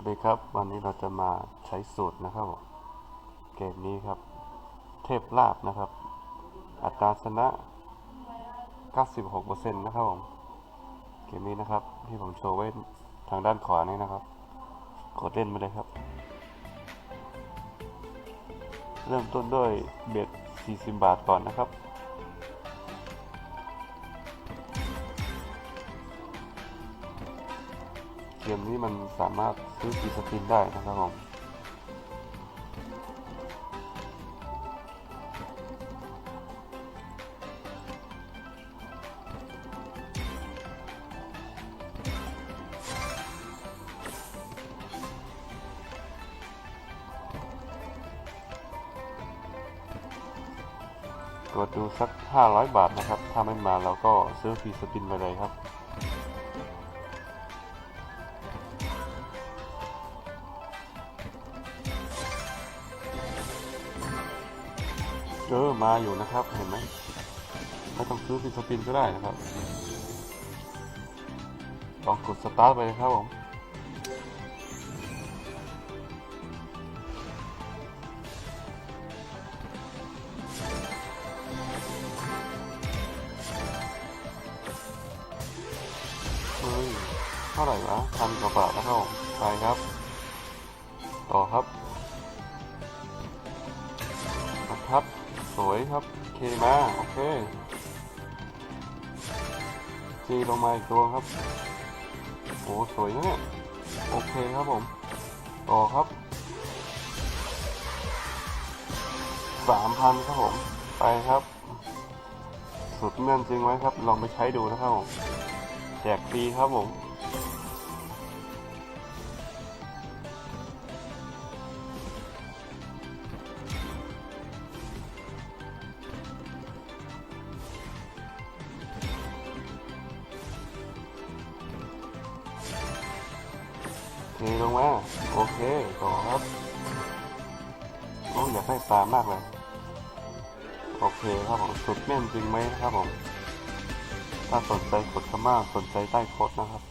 สวัสดีครับ วันนี้เราจะมาใช้สูตรนะครับผมเกมนี้ครับ เทพลาบนะครับ อัตราชนะ 96%นะครับผมเกมนี้นะครับ ที่ผมโชว์ไว้ทางด้านขวานี่นะครับ กดเล่นไปเลยครับ เริ่มต้นด้วยเบ็ด40 บาทก่อนนะครับ มนี้มันสามารถซื้อฟีสปินได้นะครับผมกดดูสัก 500 บาทนะครับ ถ้าไม่มาเราก็ซื้อฟรีสปินไปเลยครับ เออมาอยู่นะครับ เห็นไหมไม่ต้องซื้อฟรีสปินก็ได้นะครับ ลองกดสตาร์ทไปเลยครับผมเฮ้ยเท่าไหร่วะพันกว่าบาทนะครับผมไปครับ ต่อครับนะครับ สวยครับ เคมาโอเคจีลงมาอีกตัวครับโอ้สวยนะเนี่ยโอเคครับผม ต่อครับสามพันครับผม ไปครับ สุดเมื่อนจริงไว้ครับ ลองไปใช้ดูนะครับผม แจกฟรีครับผม เทลงมา โอเคต่อครับโอ้อยากได้ปลามากเลย โอเคครับผมสุดแม่นจริงไหมครับผม ถ้าสนใจกดเข้ามาสนใจใต้โพสต์นะครับ